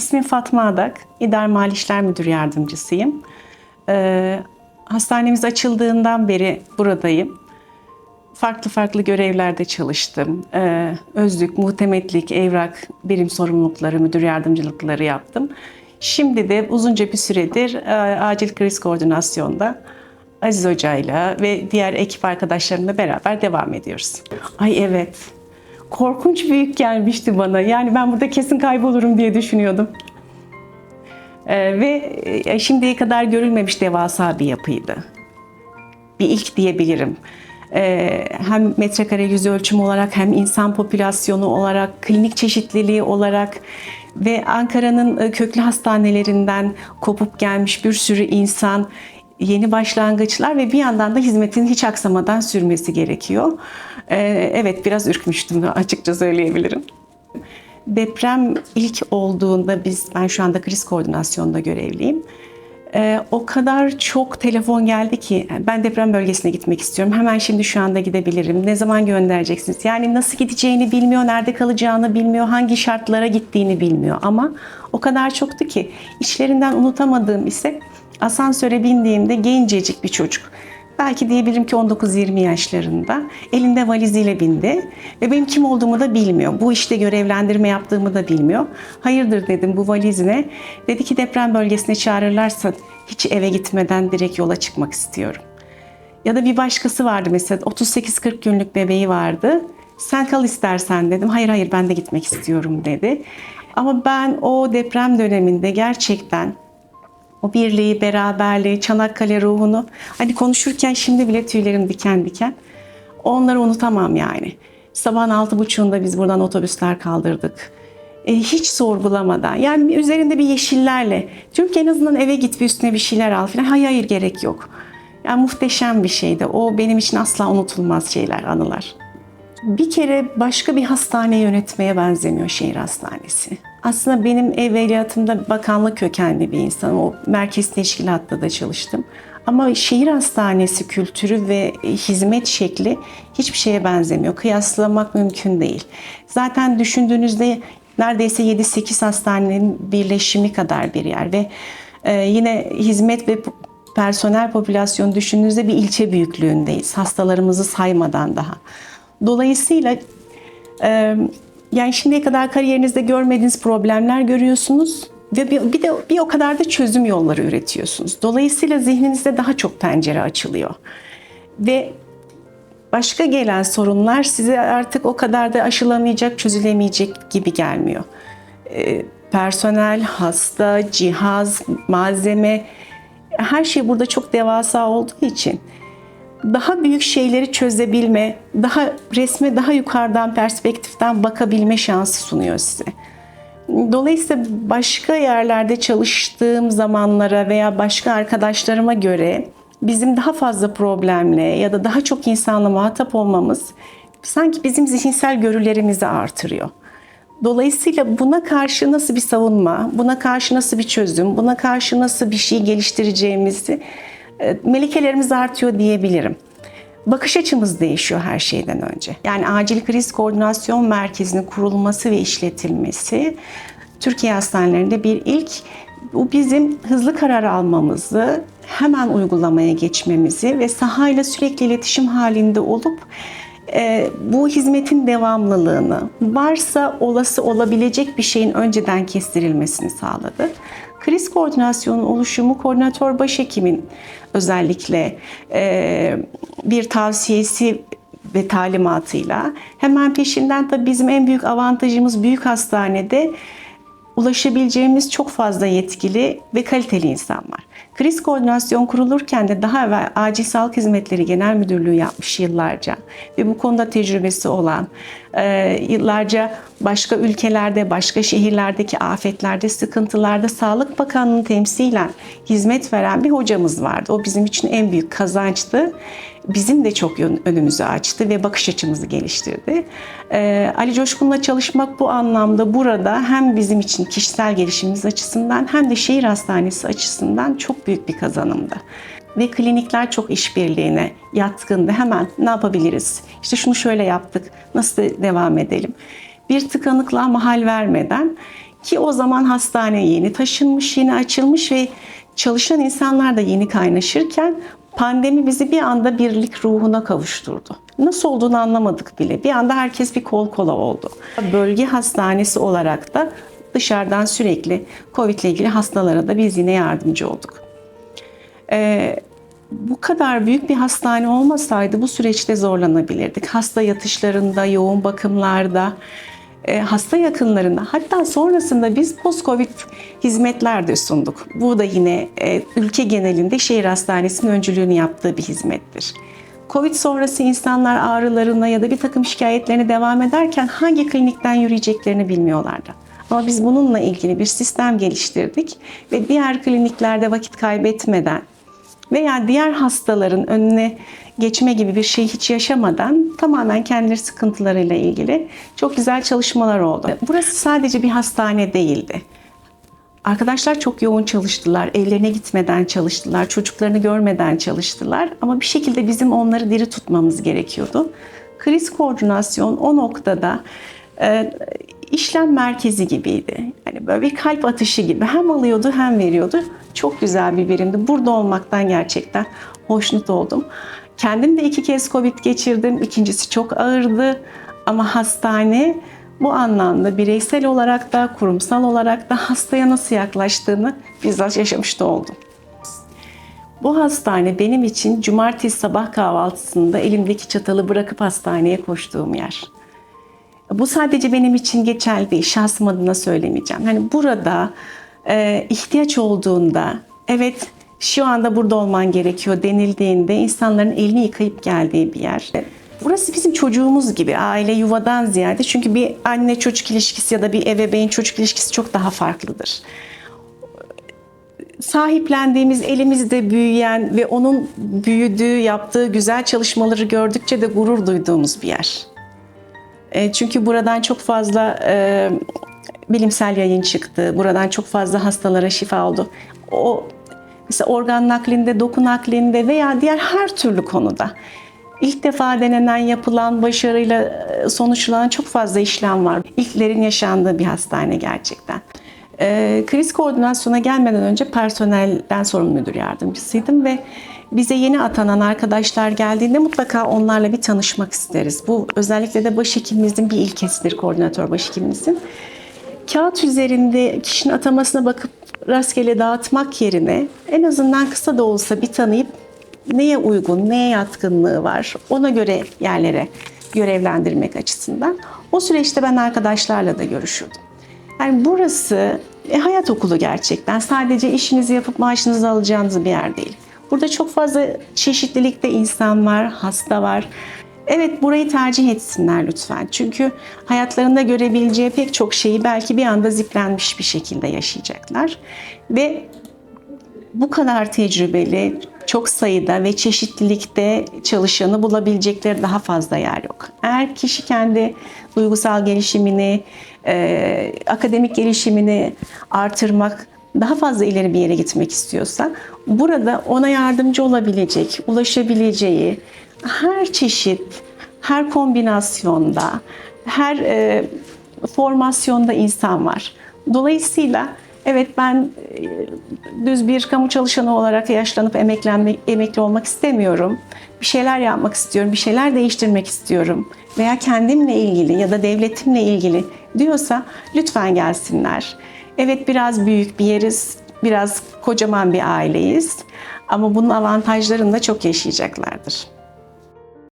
İsmim Fatma Adak. İdare Mali İşler Müdür Yardımcısıyım. Ee, hastanemiz açıldığından beri buradayım. Farklı farklı görevlerde çalıştım. Ee, özlük, muhtemetlik, evrak, birim sorumlulukları, müdür yardımcılıkları yaptım. Şimdi de uzunca bir süredir e, acil kriz koordinasyonda Aziz Hoca'yla ve diğer ekip arkadaşlarımla beraber devam ediyoruz. Ay evet, korkunç büyük gelmişti bana. Yani ben burada kesin kaybolurum diye düşünüyordum. Ee, ve e, şimdiye kadar görülmemiş devasa bir yapıydı. Bir ilk diyebilirim. Ee, hem metrekare yüz ölçümü olarak hem insan popülasyonu olarak, klinik çeşitliliği olarak ve Ankara'nın e, köklü hastanelerinden kopup gelmiş bir sürü insan, yeni başlangıçlar ve bir yandan da hizmetin hiç aksamadan sürmesi gerekiyor. Ee, evet biraz ürkmüştüm açıkça söyleyebilirim. Deprem ilk olduğunda biz, ben şu anda kriz koordinasyonunda görevliyim. Ee, o kadar çok telefon geldi ki ben deprem bölgesine gitmek istiyorum. Hemen şimdi şu anda gidebilirim. Ne zaman göndereceksiniz? Yani nasıl gideceğini bilmiyor, nerede kalacağını bilmiyor, hangi şartlara gittiğini bilmiyor. Ama o kadar çoktu ki içlerinden unutamadığım ise asansöre bindiğimde gencecik bir çocuk. Belki diyebilirim ki 19-20 yaşlarında. Elinde valiziyle bindi ve benim kim olduğumu da bilmiyor. Bu işte görevlendirme yaptığımı da bilmiyor. Hayırdır dedim bu valizine. Dedi ki deprem bölgesine çağırırlarsa hiç eve gitmeden direkt yola çıkmak istiyorum. Ya da bir başkası vardı mesela 38-40 günlük bebeği vardı. Sen kal istersen dedim. Hayır hayır ben de gitmek istiyorum dedi. Ama ben o deprem döneminde gerçekten o birliği, beraberliği, Çanakkale ruhunu hani konuşurken şimdi bile tüylerim diken diken. Onları unutamam yani. Sabahın altı buçuğunda biz buradan otobüsler kaldırdık. E, hiç sorgulamadan yani üzerinde bir yeşillerle ki en azından eve git bir üstüne bir şeyler al falan. Hayır hayır gerek yok. Yani muhteşem bir şeydi. O benim için asla unutulmaz şeyler, anılar. Bir kere başka bir hastane yönetmeye benzemiyor şehir hastanesi. Aslında benim evveliyatımda bakanlık kökenli bir insanım. O merkez teşkilatta da çalıştım. Ama şehir hastanesi kültürü ve hizmet şekli hiçbir şeye benzemiyor. Kıyaslamak mümkün değil. Zaten düşündüğünüzde neredeyse 7-8 hastanenin birleşimi kadar bir yer ve e, yine hizmet ve personel popülasyonu düşündüğünüzde bir ilçe büyüklüğündeyiz. Hastalarımızı saymadan daha. Dolayısıyla yani şimdiye kadar kariyerinizde görmediğiniz problemler görüyorsunuz ve bir, de bir o kadar da çözüm yolları üretiyorsunuz. Dolayısıyla zihninizde daha çok pencere açılıyor. Ve başka gelen sorunlar size artık o kadar da aşılamayacak, çözülemeyecek gibi gelmiyor. E, personel, hasta, cihaz, malzeme her şey burada çok devasa olduğu için daha büyük şeyleri çözebilme, daha resme daha yukarıdan perspektiften bakabilme şansı sunuyor size. Dolayısıyla başka yerlerde çalıştığım zamanlara veya başka arkadaşlarıma göre bizim daha fazla problemle ya da daha çok insanla muhatap olmamız sanki bizim zihinsel görülerimizi artırıyor. Dolayısıyla buna karşı nasıl bir savunma, buna karşı nasıl bir çözüm, buna karşı nasıl bir şey geliştireceğimizi melikelerimiz artıyor diyebilirim. Bakış açımız değişiyor her şeyden önce. Yani acil kriz koordinasyon merkezinin kurulması ve işletilmesi Türkiye hastanelerinde bir ilk bu bizim hızlı karar almamızı, hemen uygulamaya geçmemizi ve sahayla sürekli iletişim halinde olup e, bu hizmetin devamlılığını, varsa olası olabilecek bir şeyin önceden kestirilmesini sağladı. Kriz koordinasyonu oluşumu koordinatör başhekimin özellikle e, bir tavsiyesi ve talimatıyla hemen peşinden tabii bizim en büyük avantajımız büyük hastanede ulaşabileceğimiz çok fazla yetkili ve kaliteli insan var. Kriz koordinasyon kurulurken de daha evvel Acil Sağlık Hizmetleri Genel Müdürlüğü yapmış yıllarca ve bu konuda tecrübesi olan, e, yıllarca başka ülkelerde, başka şehirlerdeki afetlerde, sıkıntılarda Sağlık Bakanlığı'nın temsilen hizmet veren bir hocamız vardı. O bizim için en büyük kazançtı bizim de çok önümüzü açtı ve bakış açımızı geliştirdi. Ee, Ali Coşkun'la çalışmak bu anlamda burada hem bizim için kişisel gelişimimiz açısından hem de şehir hastanesi açısından çok büyük bir kazanımdı. Ve klinikler çok işbirliğine yatkındı. Hemen ne yapabiliriz? İşte şunu şöyle yaptık, nasıl devam edelim? Bir tıkanıklığa mahal vermeden Ki o zaman hastane yeni taşınmış, yeni açılmış ve çalışan insanlar da yeni kaynaşırken pandemi bizi bir anda birlik ruhuna kavuşturdu. Nasıl olduğunu anlamadık bile. Bir anda herkes bir kol kola oldu. Bölge hastanesi olarak da dışarıdan sürekli COVID ile ilgili hastalara da biz yine yardımcı olduk. Ee, bu kadar büyük bir hastane olmasaydı bu süreçte zorlanabilirdik. Hasta yatışlarında, yoğun bakımlarda, e, hasta yakınlarında hatta sonrasında biz post-covid hizmetler de sunduk. Bu da yine e, ülke genelinde şehir hastanesinin öncülüğünü yaptığı bir hizmettir. Covid sonrası insanlar ağrılarına ya da bir takım şikayetlerine devam ederken hangi klinikten yürüyeceklerini bilmiyorlardı. Ama biz bununla ilgili bir sistem geliştirdik ve diğer kliniklerde vakit kaybetmeden veya diğer hastaların önüne geçme gibi bir şey hiç yaşamadan tamamen kendileri sıkıntılarıyla ilgili çok güzel çalışmalar oldu. Burası sadece bir hastane değildi. Arkadaşlar çok yoğun çalıştılar. Evlerine gitmeden çalıştılar. Çocuklarını görmeden çalıştılar. Ama bir şekilde bizim onları diri tutmamız gerekiyordu. Kriz koordinasyon o noktada e, işlem merkezi gibiydi. Yani böyle bir kalp atışı gibi hem alıyordu hem veriyordu. Çok güzel bir birimdi. Burada olmaktan gerçekten hoşnut oldum. Kendim de iki kez Covid geçirdim. İkincisi çok ağırdı. Ama hastane bu anlamda bireysel olarak da kurumsal olarak da hastaya nasıl yaklaştığını bizzat yaşamış da oldum. Bu hastane benim için cumartesi sabah kahvaltısında elimdeki çatalı bırakıp hastaneye koştuğum yer. Bu sadece benim için geçerli değil. Şahsım adına söylemeyeceğim. Hani burada e, ihtiyaç olduğunda evet şu anda burada olman gerekiyor denildiğinde insanların elini yıkayıp geldiği bir yer. Burası bizim çocuğumuz gibi aile yuvadan ziyade çünkü bir anne çocuk ilişkisi ya da bir ebeveyn çocuk ilişkisi çok daha farklıdır. Sahiplendiğimiz, elimizde büyüyen ve onun büyüdüğü, yaptığı güzel çalışmaları gördükçe de gurur duyduğumuz bir yer. E, çünkü buradan çok fazla e, bilimsel yayın çıktı. Buradan çok fazla hastalara şifa oldu. O mesela organ naklinde, doku naklinde veya diğer her türlü konuda ilk defa denenen, yapılan, başarıyla e, sonuçlanan çok fazla işlem var. İlklerin yaşandığı bir hastane gerçekten. E, kriz koordinasyona gelmeden önce personelden sorumlu müdür yardımcısıydım ve bize yeni atanan arkadaşlar geldiğinde mutlaka onlarla bir tanışmak isteriz. Bu özellikle de başhekimimizin bir ilkesidir, koordinatör başhekimimizin. Kağıt üzerinde kişinin atamasına bakıp rastgele dağıtmak yerine en azından kısa da olsa bir tanıyıp neye uygun, neye yatkınlığı var ona göre yerlere görevlendirmek açısından. O süreçte ben arkadaşlarla da görüşürdüm. Yani burası e, hayat okulu gerçekten. Sadece işinizi yapıp maaşınızı alacağınız bir yer değil. Burada çok fazla çeşitlilikte insan var, hasta var. Evet burayı tercih etsinler lütfen. Çünkü hayatlarında görebileceği pek çok şeyi belki bir anda ziplenmiş bir şekilde yaşayacaklar. Ve bu kadar tecrübeli, çok sayıda ve çeşitlilikte çalışanı bulabilecekleri daha fazla yer yok. Eğer kişi kendi duygusal gelişimini, e, akademik gelişimini artırmak, daha fazla ileri bir yere gitmek istiyorsa burada ona yardımcı olabilecek, ulaşabileceği her çeşit, her kombinasyonda, her e, formasyonda insan var. Dolayısıyla evet ben e, düz bir kamu çalışanı olarak yaşlanıp emeklenmek, emekli olmak istemiyorum. Bir şeyler yapmak istiyorum, bir şeyler değiştirmek istiyorum veya kendimle ilgili ya da devletimle ilgili diyorsa lütfen gelsinler. Evet biraz büyük bir yeriz, biraz kocaman bir aileyiz ama bunun avantajlarını da çok yaşayacaklardır.